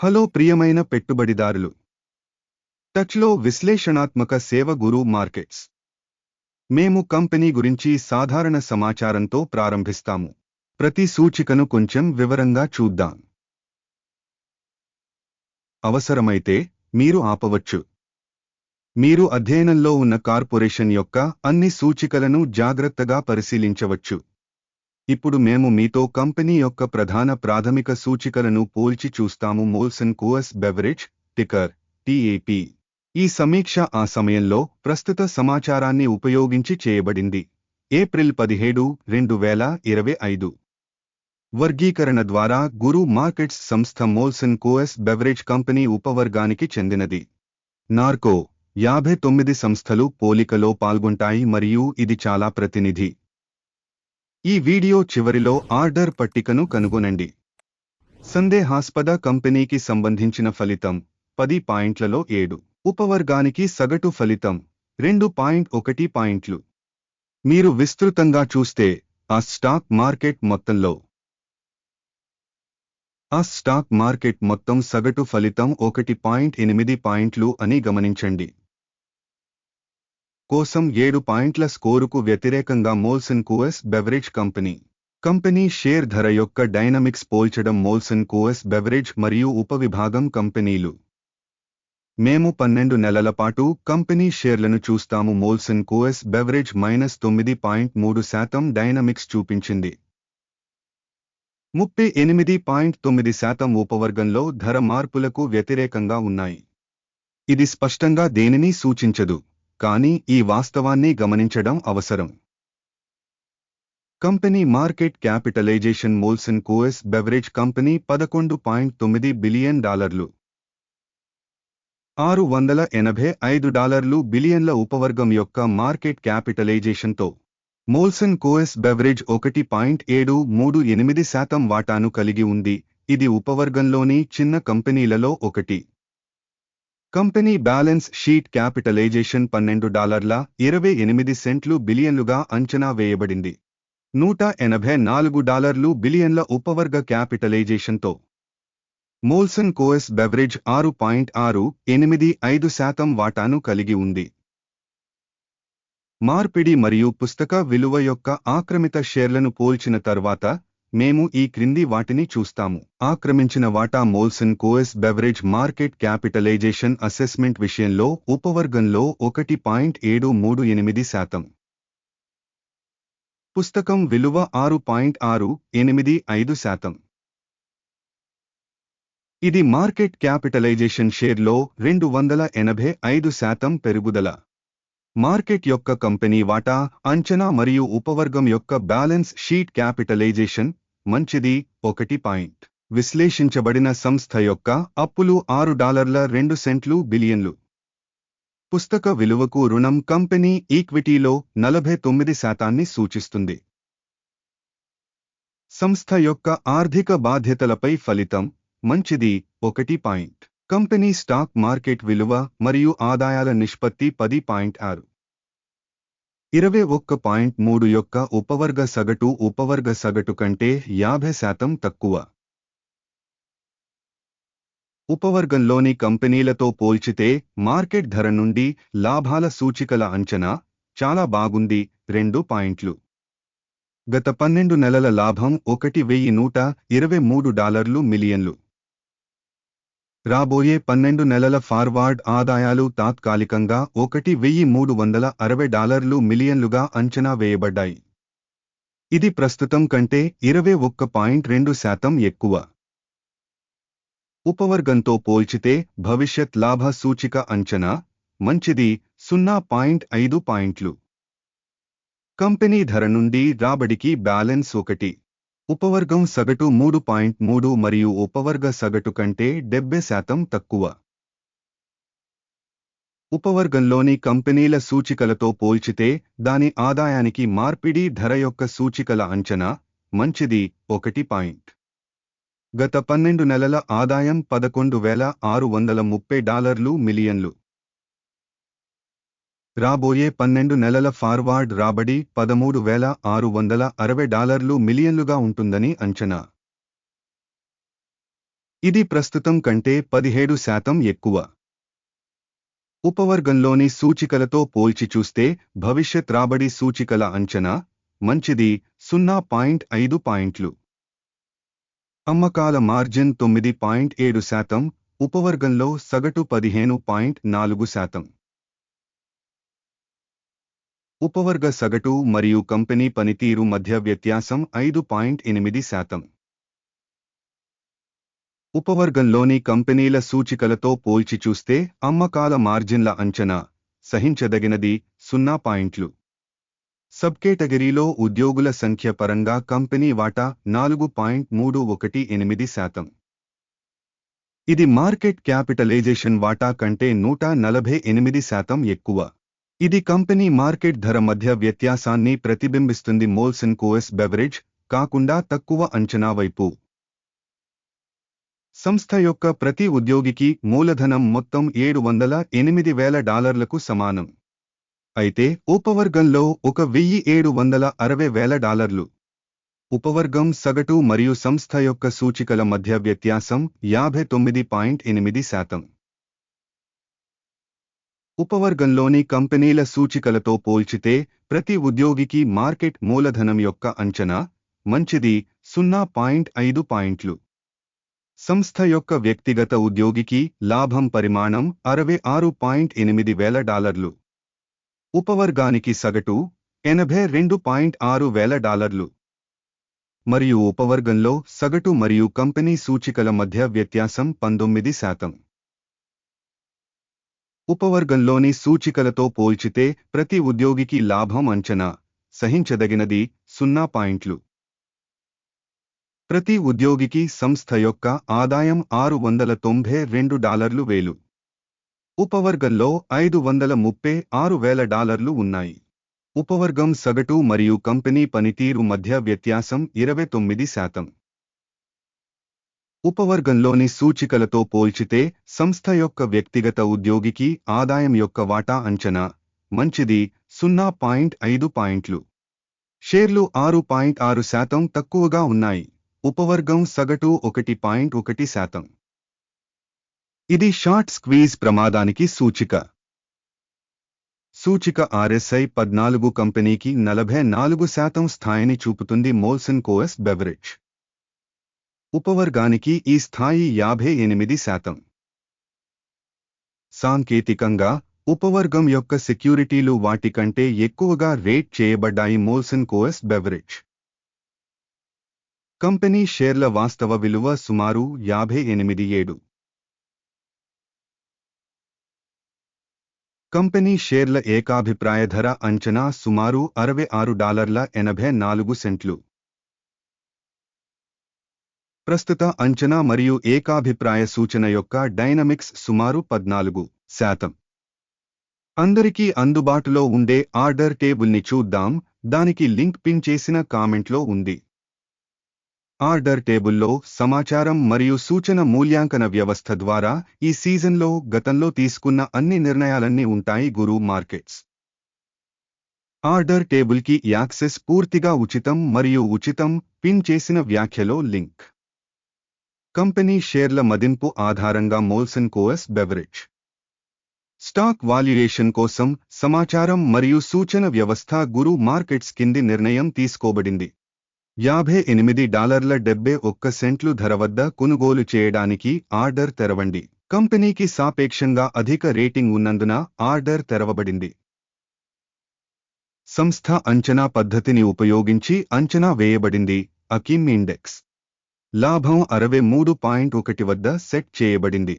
Hello ప్రియమైన పెట్టుబడిదారులు. టచ్లో విశ్లేషణాత్మక సేవ గురు మార్కెట్స్. మేము కంపెనీ గురించి సాధారణ సమాచారంతో ప్రారంభిస్తాము. ప్రతి సూచికను కొంచెం వివరంగా చూద్దాం. అవసరమైతే మీరు ఆపవచ్చు. మీరు అధ్యయనంలో ఉన్న కార్పొరేషన్ యొక్క అన్ని సూచికలను జాగ్రత్తగా పరిశీలించవచ్చు. ఇప్పుడు మేము మీతో కంపెనీ యొక్క ప్రధాన ప్రాథమిక సూచికలను పోల్చి చూస్తాము. మోల్సన్ కోస్ బెవరేజ్ టికర్ టిఏపి. ఈ సమీక్ష ఆ సమయంలో ప్రస్తుత సమాచారాన్ని ఉపయోగించి చేయబడింది. ఏప్రిల్ పదిహేడు రెండు వేల ఇరవై ఐదు. వర్గీకరణ ద్వారా గురు మార్కెట్స్ సంస్థ మోల్సన్ కోఎస్ బెవరేజ్ కంపెనీ ఉపవర్గానికి చెందినది. నార్కో యాభై తొమ్మిది సంస్థలు పోలికలో పాల్గొంటాయి మరియు ఇది చాలా ప్రతినిధి. ఈ వీడియో చివరిలో ఆర్డర్ పట్టికను కనుగొనండి. సందేహాస్పద కంపెనీకి సంబంధించిన ఫలితం పది పాయింట్లలో ఏడు. ఉపవర్గానికి సగటు ఫలితం రెండు పాయింట్ ఒకటి పాయింట్లు. మీరు విస్తృతంగా చూస్తే ఆ స్టాక్ మార్కెట్ మొత్తంలో. ఆ స్టాక్ మార్కెట్ మొత్తం సగటు ఫలితం ఒకటి పాయింట్ ఎనిమిది పాయింట్లు అని గమనించండి. కోసం ఏడు పాయింట్ల స్కోరుకు వ్యతిరేకంగా Molson Coors beverage company. Company share ధర యొక్క డైనమిక్స్ పోల్చడం మోల్సన్ కూఎస్ బెవరేజ్ మరియు ఉపవిభాగం కంపెనీలు. మేము పన్నెండు నెలల పాటు కంపెనీ షేర్లను చూస్తాము. మోల్సన్ కూఎస్ బెవరేజ్ మైనస్ తొమ్మిది పాయింట్ మూడు శాతం డైనమిక్స్ చూపించింది. ముప్పై ఎనిమిది పాయింట్ తొమ్మిది శాతం ఉపవర్గంలో ధర మార్పులకు వ్యతిరేకంగా ఉన్నాయి. ఇది స్పష్టంగా దేనిని సూచించదు. కానీ ఈ వాస్తవాన్ని గమనించడం అవసరం. Company market capitalization Molson Coors beverage company పదకొండు పాయింట్ తొమ్మిది బిలియన్ డాలర్లు. ఆరు వందల ఎనభై ఐదు డాలర్లు బిలియన్ల ఉపవర్గం యొక్క మార్కెట్ క్యాపిటలైజేషన్తో. మోల్సన్ కోఎస్ బెవరేజ్ ఒకటి పాయింట్ ఏడు మూడు ఎనిమిది శాతం వాటాను కలిగి ఉంది. ఇది ఉపవర్గంలోని చిన్న కంపెనీలలో ఒకటి. కంపెనీ బ్యాలెన్స్ షీట్ క్యాపిటలైజేషన్ పన్నెండు డాలర్ల ఇరవై ఎనిమిది సెంట్లు బిలియన్లుగా అంచనా వేయబడింది. నూట ఎనభై నాలుగు డాలర్లు బిలియన్ల ఉపవర్గ క్యాపిటలైజేషన్తో. మోల్సన్ కోఎస్ బెవరేజ్ ఆరు పాయింట్ ఆరు ఎనిమిది ఐదు శాతం వాటాను కలిగి ఉంది. మార్పిడి మరియు పుస్తక విలువ యొక్క ఆక్రమిత షేర్లను పోల్చిన తర్వాత మేము ఈ క్రింది వాటిని చూస్తాము. ఆక్రమించిన వాటా Molson Coors beverage market capitalization assessment విషయంలో ఉపవర్గంలో ఒకటి పాయింట్ ఏడు మూడు ఎనిమిది శాతం. పుస్తకం విలువ ఆరు పాయింట్ ఆరు ఎనిమిది ఐదు శాతం. ఇది మార్కెట్ క్యాపిటలైజేషన్ షేర్లో రెండు వందల ఎనభై ఐదు శాతం పెరుగుదల. మార్కెట్ యొక్క కంపెనీ వాటా అంచనా మరియు ఉపవర్గం యొక్క బ్యాలెన్స్ షీట్ క్యాపిటలైజేషన్ మంచిది. ఒకటి పాయింట్. విశ్లేషించబడిన సంస్థ యొక్క అప్పులు ఆరు డాలర్ల రెండు సెంట్లు బిలియన్లు. పుస్తక విలువకు రుణం కంపెనీ ఈక్విటీలో నలభై తొమ్మిది శాతాన్ని సూచిస్తుంది. సంస్థ యొక్క ఆర్థిక బాధ్యతలపై ఫలితం మంచిది. ఒకటి పాయింట్. కంపెనీ స్టాక్ మార్కెట్ విలువ మరియు ఆదాయాల నిష్పత్తి పది పాయింట్ ఆరు. ఇరవై ఒక్క పాయింట్ మూడు యొక్క ఉపవర్గ సగటు ఉపవర్గ సగటు కంటే యాభై శాతం తక్కువ. ఉపవర్గంలోని కంపెనీలతో పోల్చితే మార్కెట్ ధర నుండి లాభాల సూచికల అంచనా చాలా బాగుంది రెండు పాయింట్లు. గత పన్నెండు నెలల లాభం ఒకటి వెయ్యి నూట ఇరవై మూడు డాలర్లు మిలియన్లు. రాబోయే పన్నెండు నెలల ఫార్వార్డ్ ఆదాయాలు తాత్కాలికంగా ఒకటి వెయ్యి మూడు వందల అరవై డాలర్లు మిలియన్లుగా అంచనా వేయబడ్డాయి. ఇది ప్రస్తుతం కంటే ఇరవై ఒక్క పాయింట్ రెండు శాతం ఎక్కువ. ఉపవర్గంతో పోల్చితే భవిష్యత్ లాభ సూచిక అంచనా మంచిది సున్నా పాయింట్ ఐదు పాయింట్లు. కంపెనీ ధర నుండి రాబడికి బ్యాలెన్స్ ఒకటి. ఉపవర్గం సగటు మూడు పాయింట్ మూడు మరియు ఉపవర్గ సగటు కంటే డెబ్బై శాతం తక్కువ. ఉపవర్గంలోని కంపెనీల సూచికలతో పోల్చితే దాని ఆదాయానికి మార్పిడి ధర యొక్క సూచికల అంచనా మంచిది ఒకటి పాయింట్. గత పన్నెండు నెలల ఆదాయం పదకొండు వేల ఆరు వందల ముప్పై డాలర్లు మిలియన్లు. రాబోయే పన్నెండు నెలల ఫార్వార్డ్ రాబడి పదమూడు వేల ఆరు వందల అరవై డాలర్లు మిలియన్లుగా ఉంటుందని అంచనా. ఇది ప్రస్తుతం కంటే పదిహేడు శాతం ఎక్కువ. ఉపవర్గంలోని సూచికలతో పోల్చి చూస్తే భవిష్యత్ రాబడి సూచికల అంచనా మంచిది సున్నా పాయింట్ ఐదు పాయింట్లు. అమ్మకాల మార్జిన్ తొమ్మిది పాయింట్ ఏడు శాతం ఉపవర్గంలో సగటు పదిహేను పాయింట్ నాలుగు శాతం. ఉపవర్గ సగటు మరియు కంపెనీ పనితీరు మధ్య వ్యత్యాసం ఐదు పాయింట్ ఎనిమిది శాతం. ఉపవర్గంలోని కంపెనీల సూచికలతో పోల్చి చూస్తే అమ్మకాల మార్జిన్ల అంచనా సహించదగినది సున్నా పాయింట్లు. సబ్ కేటగిరీలో ఉద్యోగుల సంఖ్య పరంగా కంపెనీ వాటా నాలుగు పాయింట్ మూడు ఒకటి ఎనిమిది శాతం. ఇది మార్కెట్ క్యాపిటలైజేషన్ వాటా కంటే నూట నలభై ఎనిమిది శాతం ఎక్కువ. ఇది కంపెనీ మార్కెట్ ధర మధ్య వ్యత్యాసాన్ని ప్రతిబింబిస్తుంది. మోల్సన్ కోఎస్ బెవరేజ్ కాకుండా తక్కువ అంచనా వైపు. సంస్థ యొక్క ప్రతి ఉద్యోగికి మూలధనం మొత్తం ఏడు వందల ఎనిమిది వేల డాలర్లకు సమానం. అయితే ఉపవర్గంలో ఒక వెయ్యి ఏడు వందల అరవై వేల డాలర్లు. ఉపవర్గం సగటు మరియు సంస్థ యొక్క సూచికల మధ్య వ్యత్యాసం యాభై తొమ్మిది పాయింట్ ఎనిమిది శాతం. ఉపవర్గంలోని కంపెనీల సూచికలతో పోల్చితే ప్రతి ఉద్యోగికి మార్కెట్ మూలధనం యొక్క అంచనా మంచిది సున్నా పాయింట్ ఐదు పాయింట్లు. సంస్థ యొక్క వ్యక్తిగత ఉద్యోగికి లాభం పరిమాణం అరవై ఆరు పాయింట్ ఎనిమిది వేల డాలర్లు. ఉపవర్గానికి సగటు ఎనభై రెండు పాయింట్ ఆరు వేల డాలర్లు. మరియు ఉపవర్గంలో సగటు మరియు కంపెనీ సూచికల మధ్య వ్యత్యాసం పంతొమ్మిది శాతం. ఉపవర్గంలోని సూచికలతో పోల్చితే ప్రతి ఉద్యోగికి లాభం అంచనా సహించదగినది సున్నా పాయింట్లు. ప్రతి ఉద్యోగికి సంస్థ యొక్క ఆదాయం ఆరు వందల తొంభై రెండు డాలర్లు వేలు. ఉపవర్గంలో ఐదు వందల ముప్పై ఆరు వేల డాలర్లు ఉన్నాయి. ఉపవర్గం సగటు మరియు కంపెనీ పనితీరు మధ్య వ్యత్యాసం ఇరవై తొమ్మిది శాతం. ఉపవర్గంలోని సూచికలతో పోల్చితే సంస్థ యొక్క వ్యక్తిగత ఉద్యోగికి ఆదాయం యొక్క వాటా అంచనా మంచిది సున్నా పాయింట్ ఐదు పాయింట్లు. షేర్లు ఆరు పాయింట్ ఆరు శాతం తక్కువగా ఉన్నాయి. ఉపవర్గం సగటు ఒకటి పాయింట్ ఒకటి శాతం. ఇది షార్ట్ స్క్వీజ్ ప్రమాదానికి సూచిక. సూచిక ఆర్ఎస్ఐ పద్నాలుగు కంపెనీకి నలభై నాలుగు శాతం స్థాయిని చూపుతుంది మోల్సన్ కోఎస్ బెవరేజ్. ఉపవర్గానికి ఈ స్థాయి యాభై ఎనిమిది శాతం. సాంకేతికంగా ఉపవర్గం యొక్క సెక్యూరిటీలు వాటి కంటే ఎక్కువగా రేట్ చేయబడ్డాయి మోల్సన్ కోఎస్ బెవరేజ్. కంపెనీ షేర్ల వాస్తవ విలువ సుమారు యాభై ఎనిమిది ఏడు. కంపెనీ షేర్ల ఏకాభిప్రాయ ధర అంచనా సుమారు అరవై ఆరు డాలర్ల ఎనభై నాలుగు సెంట్లు. ప్రస్తుత అంచనా మరియు ఏకాభిప్రాయ సూచన యొక్క డైనమిక్స్ సుమారు పద్నాలుగు శాతం. అందరికీ అందుబాటులో ఉండే ఆర్డర్ టేబుల్ని చూద్దాం దానికి లింక్ పిన్ చేసిన కామెంట్లో ఉంది. ఆర్డర్ టేబుల్లో సమాచారం మరియు సూచన మూల్యాంకన వ్యవస్థ ద్వారా ఈ సీజన్లో గతంలో తీసుకున్న అన్ని నిర్ణయాలన్నీ ఉంటాయి గురు మార్కెట్స్. ఆర్డర్ టేబుల్కి యాక్సెస్ పూర్తిగా ఉచితం మరియు ఉచితం పిన్ చేసిన వ్యాఖ్యలో లింక్. కంపెనీ షేర్ల మదింపు ఆధారంగా Molson Coors beverage. Stock valuation కోసం సమాచారం మరియు సూచన వ్యవస్థ గురు మార్కెట్స్ కింది నిర్ణయం తీసుకోబడింది. యాభై ఎనిమిది డాలర్ల డెబ్బై ఒక్క సెంట్లు ధర వద్ద కొనుగోలు చేయడానికి ఆర్డర్ తెరవండి. కంపెనీకి సాపేక్షంగా అధిక రేటింగ్ ఉన్నందున ఆర్డర్ తెరవబడింది. సంస్థ అంచనా పద్ధతిని ఉపయోగించి అంచనా వేయబడింది అకిమ్ ఇండెక్స్. లాభం అరవై మూడు పాయింట్ ఒకటి వద్ద సెట్ చేయబడింది.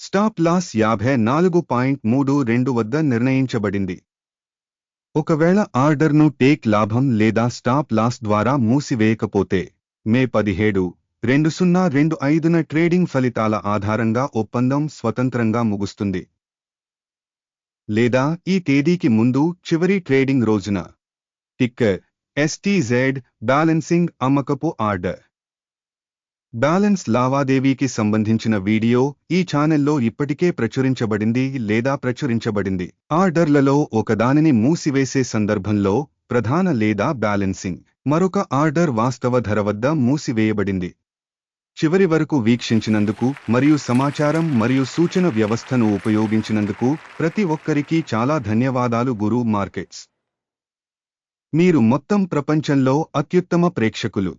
స్టాప్ లాస్ యాభై నాలుగు పాయింట్ మూడు రెండు వద్ద నిర్ణయించబడింది. ఒకవేళ ఆర్డర్ను టేక్ లాభం లేదా స్టాప్ లాస్ ద్వారా మూసివేయకపోతే మే పదిహేడు రెండు సున్నా రెండు ఐదున ట్రేడింగ్ ఫలితాల ఆధారంగా ఒప్పందం స్వతంత్రంగా ముగుస్తుంది. లేదా ఈ తేదీకి ముందు చివరి ట్రేడింగ్ రోజున టిక్కర్ ఎస్టీజెడ్ బ్యాలెన్సింగ్ అమ్మకపు ఆర్డర్ బ్యాలెన్స్ లావాదేవీకి సంబంధించిన వీడియో ఈ ఛానెల్లో ఇప్పటికే ప్రచురించబడింది లేదా ప్రచురించబడింది. ఆర్డర్లలో ఒకదానిని మూసివేసే సందర్భంలో ప్రధాన లేదా బ్యాలెన్సింగ్ మరొక ఆర్డర్ వాస్తవ ధర వద్ద మూసివేయబడింది. చివరి వరకు వీక్షించినందుకు మరియు సమాచారం మరియు సూచన వ్యవస్థను ఉపయోగించినందుకు ప్రతి ఒక్కరికి చాలా ధన్యవాదాలు గురు మార్కెట్స్. మీరు మొత్తం ప్రపంచంలో అత్యుత్తమ ప్రేక్షకులు.